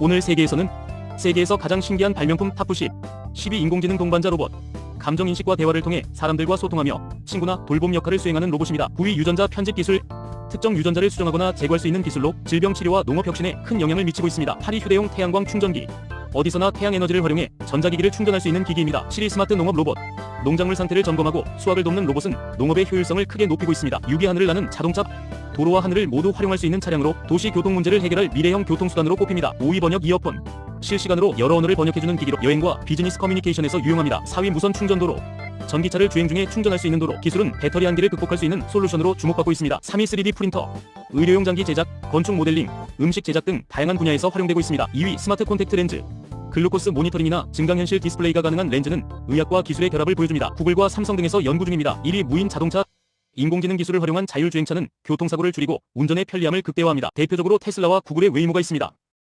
오늘 세계에서는 세계에서 가장 신기한 발명품 탑10 12 인공지능 동반자 로봇 감정인식과 대화를 통해 사람들과 소통하며 친구나 돌봄 역할을 수행하는 로봇입니다. 부위 유전자 편집 기술 특정 유전자를 수정하거나 제거할 수 있는 기술로 질병 치료와 농업 혁신에 큰 영향을 미치고 있습니다. 파리 휴대용 태양광 충전기 어디서나 태양 에너지를 활용해 전자기기를 충전할 수 있는 기기입니다. 시리 스마트 농업 로봇 농작물 상태를 점검하고 수확을 돕는 로봇은 농업의 효율성을 크게 높이고 있습니다. 유기 하늘을 나는 자동차 도로와 하늘을 모두 활용할 수 있는 차량으로 도시 교통 문제를 해결할 미래형 교통수단으로 꼽힙니다. 5위 번역 이어폰 실시간으로 여러 언어를 번역해주는 기기로 여행과 비즈니스 커뮤니케이션에서 유용합니다. 4위 무선 충전도로 전기차를 주행 중에 충전할 수 있는 도로 기술은 배터리 한계를 극복할 수 있는 솔루션으로 주목받고 있습니다. 3위 3D 프린터 의료용 장기 제작, 건축 모델링, 음식 제작 등 다양한 분야에서 활용되고 있습니다. 2위 스마트 콘택트 렌즈 글루코스 모니터링이나 증강현실 디스플레이가 가능한 렌즈는 의학과 기술의 결합을 보여줍니다. 구글과 삼성 등에서 연구 중입니다. 1위 무인 자동차 인공지능 기술을 활용한 자율주행차는 교통사고를 줄이고 운전의 편리함을 극대화합니다. 대표적으로 테슬라와 구글의 웨이모가 있습니다.